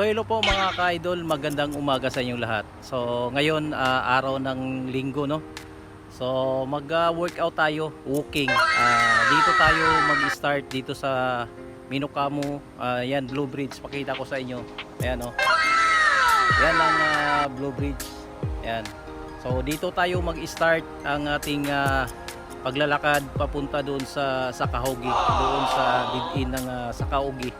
So hello po mga ka-idol, magandang umaga sa inyong lahat. So ngayon ah, araw ng linggo no. So mag-workout tayo, walking. Ah, dito tayo mag-start dito sa Minokamo. Ah, yan Blue Bridge, pakita ko sa inyo. Ayan oh. Yan ang ah, Blue Bridge. Ayan. So dito tayo mag-start ang ating ah, paglalakad papunta doon sa Sakahogi, doon sa bidin ng ah, Sakahogi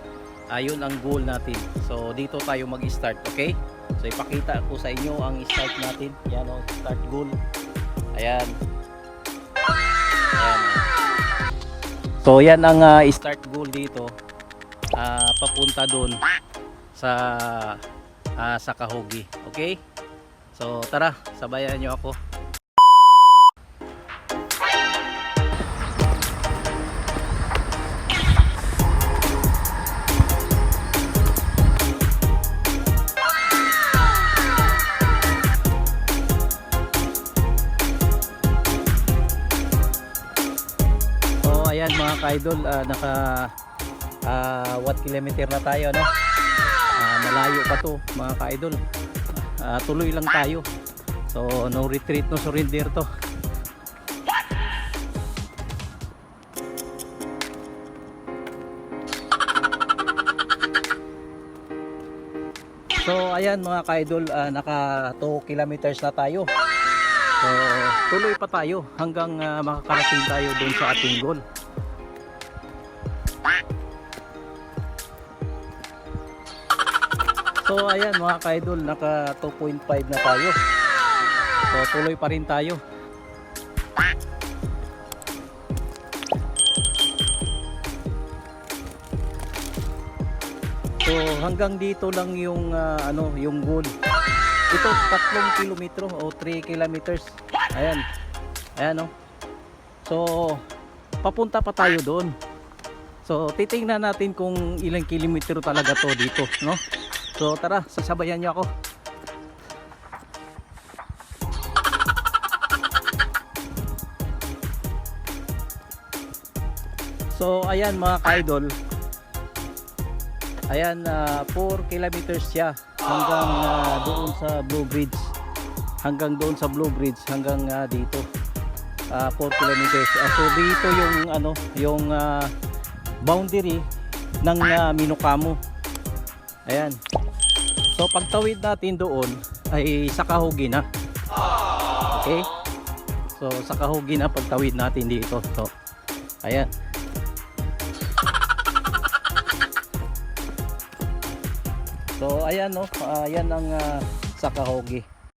ayun ang goal natin. So dito tayo mag-start okay? So ipakita ko sa inyo ang start natin. Yan o start goal. Ayan. Ayan. So yan ang ah, start goal dito. Ah, papunta doon sa ah, sa Kahogi okay? So tara sabayan nyo ako ayan mga ka-idol, ah, naka ah, what kilometer na tayo no? Ah, malayo pa to mga ka-idol. Ah, tuloy lang tayo. So no retreat, no surrender to. So ayan mga ka-idol, ah, naka 2 kilometers na tayo. So, tuloy pa tayo hanggang ah, makakarating tayo doon sa ating goal. So, ayan mga ka-idol, naka 2.5 na tayo. So, tuloy pa rin tayo. So, hanggang dito lang yung ah, ano, yung goal. Ito, tatlong kilometro o 3 kilometers. Ayan. Ayan o. So, papunta pa tayo doon. So, titingnan natin kung ilang kilometro talaga to dito, no? So, tara, sasabayan niyo ako. So, ayan mga ka-idol. Ayan, 4 kilometers siya hanggang ah, doon sa Blue Bridge. Hanggang doon sa Blue Bridge hanggang ah, dito. 4 kilometers. Ah, so dito yung ano, yung ah, boundary ng ah, Minokamo. Ayan. So pagtawid natin doon ay sa Kahugi na. Okay? So sa Kahugi na pagtawid natin dito. So ayan. So ayan no, ayan ang uh, sa Kahogi.